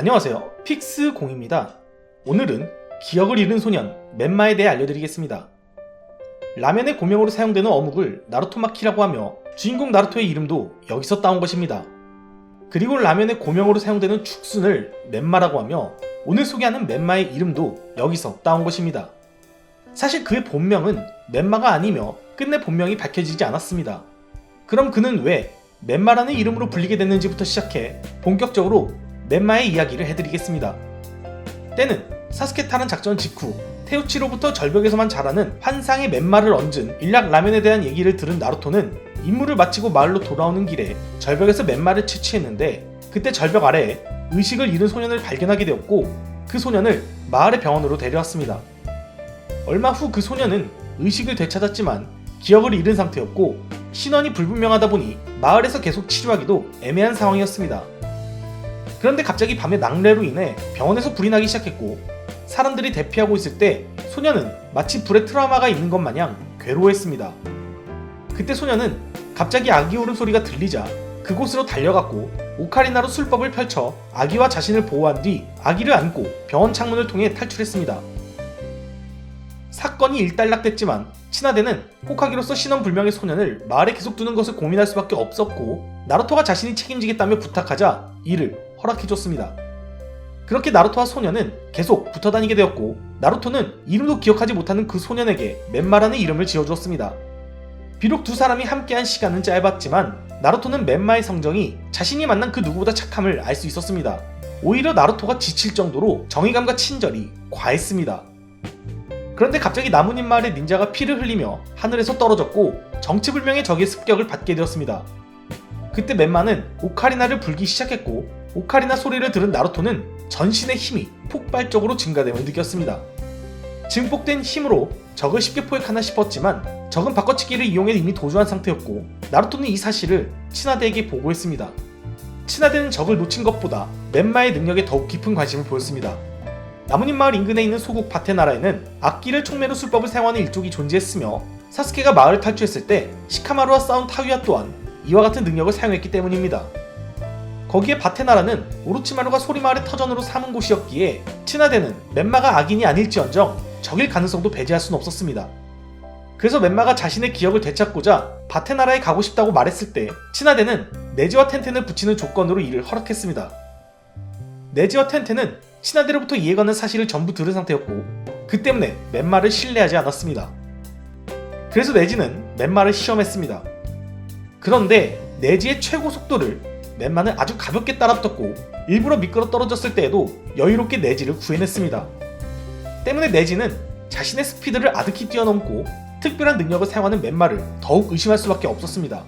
안녕하세요. 픽스공입니다. 오늘은 기억을 잃은 소년 멘마에 대해 알려드리겠습니다. 라면의 고명으로 사용되는 어묵을 나루토마키라고 하며 주인공 나루토의 이름도 여기서 따온 것입니다. 그리고 라면의 고명으로 사용되는 축순을 멘마라고 하며 오늘 소개하는 멘마의 이름도 여기서 따온 것입니다. 사실 그의 본명은 멘마가 아니며 끝내 본명이 밝혀지지 않았습니다. 그럼 그는 왜 멘마라는 이름으로 불리게 됐는지부터 시작해 본격적으로 멘마의 이야기를 해드리겠습니다. 때는 사스케 타는 작전 직후 테우치로부터 절벽에서만 자라는 환상의 멘마를 얹은 일락 라면에 대한 얘기를 들은 나루토는 임무를 마치고 마을로 돌아오는 길에 절벽에서 멘마를 채취했는데 그때 절벽 아래에 의식을 잃은 소년을 발견하게 되었고 그 소년을 마을의 병원으로 데려왔습니다. 얼마 후 그 소년은 의식을 되찾았지만 기억을 잃은 상태였고 신원이 불분명하다 보니 마을에서 계속 치료하기도 애매한 상황이었습니다. 그런데 갑자기 밤에 낙뢰로 인해 병원에서 불이 나기 시작했고 사람들이 대피하고 있을 때 소년은 마치 불에 트라우마가 있는 것 마냥 괴로워했습니다. 그때 소년은 갑자기 아기 울음소리가 들리자 그곳으로 달려갔고 오카리나로 술법을 펼쳐 아기와 자신을 보호한 뒤 아기를 안고 병원 창문을 통해 탈출했습니다. 사건이 일단락됐지만 친하대는 호카기로서 신원불명의 소년을 마을에 계속 두는 것을 고민할 수밖에 없었고 나루토가 자신이 책임지겠다며 부탁하자 이를 허락해줬습니다. 그렇게 나루토와 소년은 계속 붙어 다니게 되었고 나루토는 이름도 기억하지 못하는 그 소년에게 멘마라는 이름을 지어주었습니다. 비록 두 사람이 함께한 시간은 짧았지만 나루토는 멘마의 성정이 자신이 만난 그 누구보다 착함을 알 수 있었습니다. 오히려 나루토가 지칠 정도로 정의감과 친절이 과했습니다. 그런데 갑자기 나뭇잎 마을의 닌자가 피를 흘리며 하늘에서 떨어졌고 정체불명의 적의 습격을 받게 되었습니다. 그때 멘마는 오카리나를 불기 시작했고 오카리나 소리를 들은 나루토는 전신의 힘이 폭발적으로 증가됨을 느꼈습니다. 증폭된 힘으로 적을 쉽게 포획하나 싶었지만 적은 바꿔치기를 이용해 이미 도주한 상태였고 나루토는 이 사실을 친하대에게 보고했습니다. 친하대는 적을 놓친 것보다 멘마의 능력에 더욱 깊은 관심을 보였습니다. 나뭇잎 마을 인근에 있는 소국 바테나라에는 악기를 총매로 술법을 사용하는 일족이 존재했으며 사스케가 마을을 탈출했을 때 시카마루와 싸운 타유야 또한 이와 같은 능력을 사용했기 때문입니다. 거기에 바테나라는 오로치마루가 소리마을의 터전으로 삼은 곳이었기에 친하대는 멘마가 악인이 아닐지언정 적일 가능성도 배제할 수는 없었습니다. 그래서 멘마가 자신의 기억을 되찾고자 바테나라에 가고 싶다고 말했을 때 친하대는 네지와 텐텐을 붙이는 조건으로 이를 허락했습니다. 네지와 텐텐은 친하대로부터 이해가는 사실을 전부 들은 상태였고 그 때문에 멘마를 신뢰하지 않았습니다. 그래서 네지는 멘마를 시험했습니다. 그런데 네지의 최고 속도를 멘마는 아주 가볍게 따라붙었고 일부러 미끄러 떨어졌을 때에도 여유롭게 네지를 구해냈습니다. 때문에 네지는 자신의 스피드를 아득히 뛰어넘고 특별한 능력을 사용하는 멘마를 더욱 의심할 수밖에 없었습니다.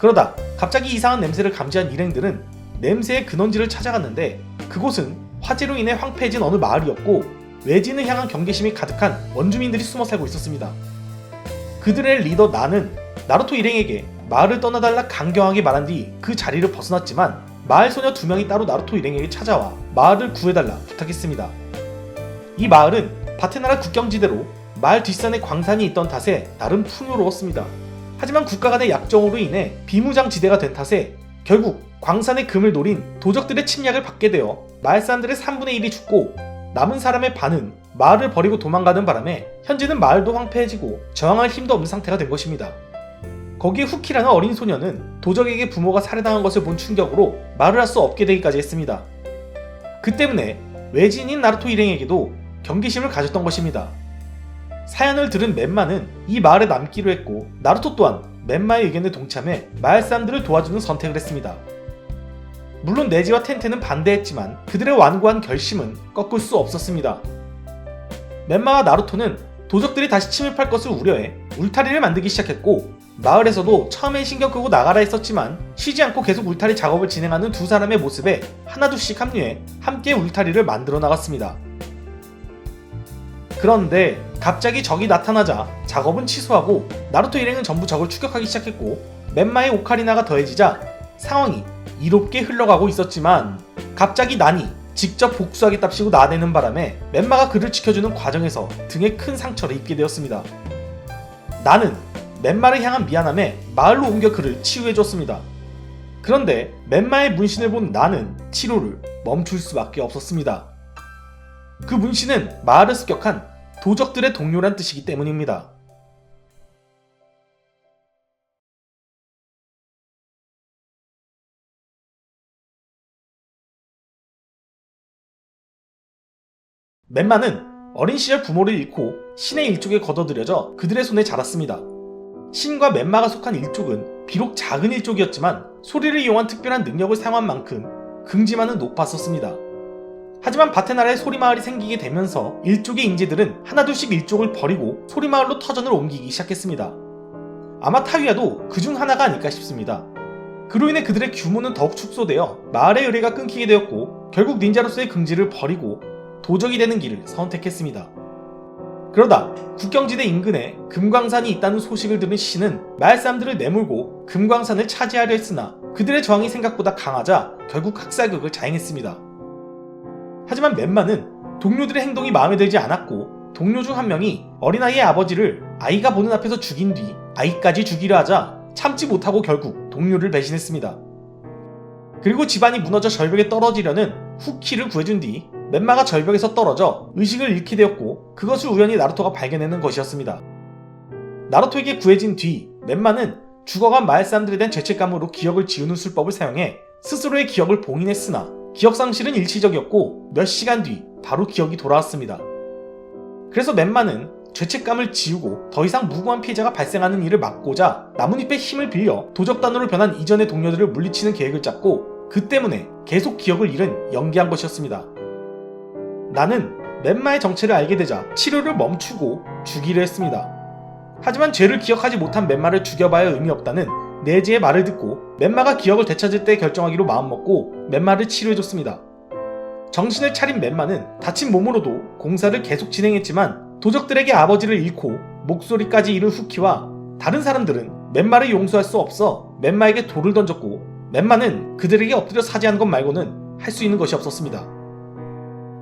그러다 갑자기 이상한 냄새를 감지한 일행들은 냄새의 근원지를 찾아갔는데 그곳은 화재로 인해 황폐해진 어느 마을이었고 외진을 향한 경계심이 가득한 원주민들이 숨어 살고 있었습니다. 그들의 리더 나는 나루토 일행에게 마을을 떠나달라 강경하게 말한 뒤 그 자리를 벗어났지만 마을 소녀 두 명이 따로 나루토 일행에게 찾아와 마을을 구해달라 부탁했습니다. 이 마을은 바테나라 국경지대로 마을 뒷산에 광산이 있던 탓에 나름 풍요로웠습니다. 하지만 국가 간의 약정으로 인해 비무장 지대가 된 탓에 결국 광산의 금을 노린 도적들의 침략을 받게 되어 마을 사람들의 3분의 1이 죽고 남은 사람의 반은 마을을 버리고 도망가는 바람에 현재는 마을도 황폐해지고 저항할 힘도 없는 상태가 된 것입니다. 거기에 후키라는 어린 소녀는 도적에게 부모가 살해당한 것을 본 충격으로 말을 할 수 없게 되기까지 했습니다. 그 때문에 외지인인 나루토 일행에게도 경계심을 가졌던 것입니다. 사연을 들은 멘마는 이 마을에 남기로 했고 나루토 또한 멘마의 의견에 동참해 마을 사람들을 도와주는 선택을 했습니다. 물론 네지와 텐텐은 반대했지만 그들의 완고한 결심은 꺾을 수 없었습니다. 멘마와 나루토는 도적들이 다시 침입할 것을 우려해 울타리를 만들기 시작했고 마을에서도 처음엔 신경 끄고 나가라 했었지만 쉬지 않고 계속 울타리 작업을 진행하는 두 사람의 모습에 하나둘씩 합류해 함께 울타리를 만들어 나갔습니다. 그런데 갑자기 적이 나타나자 작업은 취소하고 나루토 일행은 전부 적을 추격하기 시작했고 멘마의 오카리나가 더해지자 상황이 이롭게 흘러가고 있었지만 갑자기 난이 직접 복수하겠답시고 나대는 바람에 멘마가 그를 지켜주는 과정에서 등에 큰 상처를 입게 되었습니다. 나는 멘마를 향한 미안함에 마을로 옮겨 그를 치유해줬습니다. 그런데 멘마의 문신을 본 나는 치료를 멈출 수밖에 없었습니다. 그 문신은 마을을 습격한 도적들의 동료란 뜻이기 때문입니다. 멘마는 어린 시절 부모를 잃고 신의 일족에 걷어들여져 그들의 손에 자랐습니다. 신과 멘마가 속한 일족은 비록 작은 일족이었지만 소리를 이용한 특별한 능력을 사용한 만큼 긍지만은 높았었습니다. 하지만 바테나라에 소리마을이 생기게 되면서 일족의 인재들은 하나둘씩 일족을 버리고 소리마을로 터전을 옮기기 시작했습니다. 아마 타위아도 그 중 하나가 아닐까 싶습니다. 그로 인해 그들의 규모는 더욱 축소되어 마을의 의뢰가 끊기게 되었고 결국 닌자로서의 긍지를 버리고 도적이 되는 길을 선택했습니다. 그러다 국경지대 인근에 금광산이 있다는 소식을 들은 신은 마을 사람들을 내몰고 금광산을 차지하려 했으나 그들의 저항이 생각보다 강하자 결국 학살극을 자행했습니다. 하지만 멘마는 동료들의 행동이 마음에 들지 않았고 동료 중 한 명이 어린아이의 아버지를 아이가 보는 앞에서 죽인 뒤 아이까지 죽이려 하자 참지 못하고 결국 동료를 배신했습니다. 그리고 집안이 무너져 절벽에 떨어지려는 후키를 구해준 뒤 멘마가 절벽에서 떨어져 의식을 잃게 되었고 그것을 우연히 나루토가 발견해낸 것이었습니다. 나루토에게 구해진 뒤 멘마는 죽어간 마을 사람들에 대한 죄책감으로 기억을 지우는 술법을 사용해 스스로의 기억을 봉인했으나 기억 상실은 일시적이었고 몇 시간 뒤 바로 기억이 돌아왔습니다. 그래서 멘마는 죄책감을 지우고 더 이상 무고한 피해자가 발생하는 일을 막고자 나뭇잎의 힘을 빌려 도적단으로 변한 이전의 동료들을 물리치는 계획을 짰고 그 때문에 계속 기억을 잃은 연기한 것이었습니다. 나는 멘마의 정체를 알게 되자 치료를 멈추고 죽이려 했습니다. 하지만 죄를 기억하지 못한 멘마를 죽여봐야 의미 없다는 내지의 말을 듣고 멘마가 기억을 되찾을 때 결정하기로 마음먹고 멘마를 치료해줬습니다. 정신을 차린 멘마는 다친 몸으로도 공사를 계속 진행했지만 도적들에게 아버지를 잃고 목소리까지 잃은 후키와 다른 사람들은 멘마를 용서할 수 없어 멘마에게 돌을 던졌고 멘마는 그들에게 엎드려 사죄하는 것 말고는 할 수 있는 것이 없었습니다.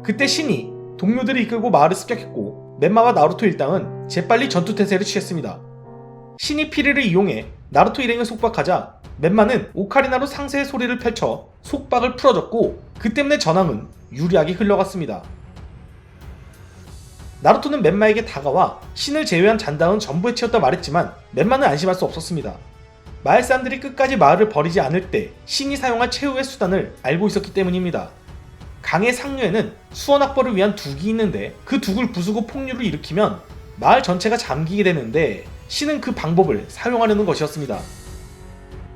그때 신이 동료들을 이끌고 마을을 습격했고 멘마와 나루토 일당은 재빨리 전투 태세를 취했습니다. 신이 피리를 이용해 나루토 일행을 속박하자 멘마는 오카리나로 상세의 소리를 펼쳐 속박을 풀어줬고 그 때문에 전황은 유리하게 흘러갔습니다. 나루토는 멘마에게 다가와 신을 제외한 잔당은 전부 해치웠다 말했지만 멘마는 안심할 수 없었습니다. 마을 사람들이 끝까지 마을을 버리지 않을 때 신이 사용할 최후의 수단을 알고 있었기 때문입니다. 강의 상류에는 수원 학벌을 위한 둑이 있는데 그 둑을 부수고 폭류를 일으키면 마을 전체가 잠기게 되는데 신은 그 방법을 사용하려는 것이었습니다.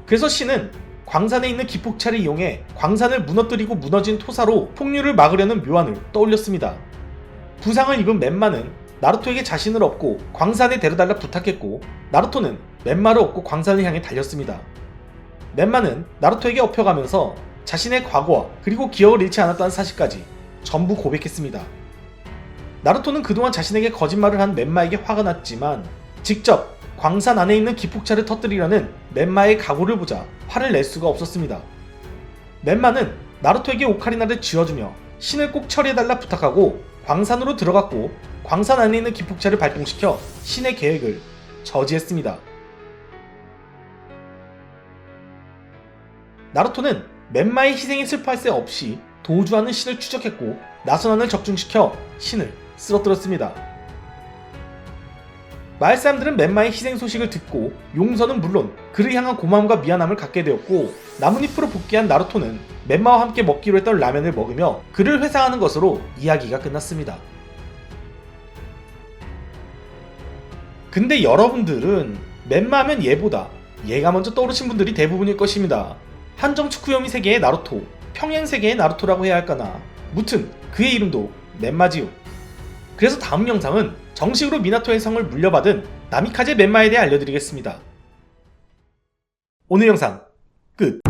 그래서 신은 광산에 있는 기폭차를 이용해 광산을 무너뜨리고 무너진 토사로 폭류를 막으려는 묘안을 떠올렸습니다. 부상을 입은 멘마는 나루토에게 자신을 얻고 광산에 데려달라 부탁했고 나루토는 멘마를 얻고 광산을 향해 달렸습니다. 멘마는 나루토에게 업혀가면서 자신의 과거와 그리고 기억을 잃지 않았다는 사실까지 전부 고백했습니다. 나루토는 그동안 자신에게 거짓말을 한 멘마에게 화가 났지만 직접 광산 안에 있는 기폭차를 터뜨리려는 멘마의 각오를 보자 화를 낼 수가 없었습니다. 멘마는 나루토에게 오카리나를 쥐어주며 신을 꼭 처리해달라 부탁하고 광산으로 들어갔고 광산 안에 있는 기폭차를 발동시켜 신의 계획을 저지했습니다. 나루토는 멘마의 희생에 슬퍼할 새 없이 도주하는 신을 추적했고 나선안을 적중시켜 신을 쓰러뜨렸습니다. 마을 사람들은 멘마의 희생 소식을 듣고 용서는 물론 그를 향한 고마움과 미안함을 갖게 되었고 나뭇잎으로 복귀한 나루토는 멘마와 함께 먹기로 했던 라면을 먹으며 그를 회상하는 것으로 이야기가 끝났습니다. 근데 여러분들은 멘마하면 얘보다 얘가 먼저 떠오르신 분들이 대부분일 것입니다. 한정 축구요미 세계의 나루토, 평행 세계의 나루토라고 해야 할까나. 무튼 그의 이름도 멘마지요. 그래서 다음 영상은 정식으로 미나토의 성을 물려받은 나미카제 멘마에 대해 알려드리겠습니다. 오늘 영상 끝.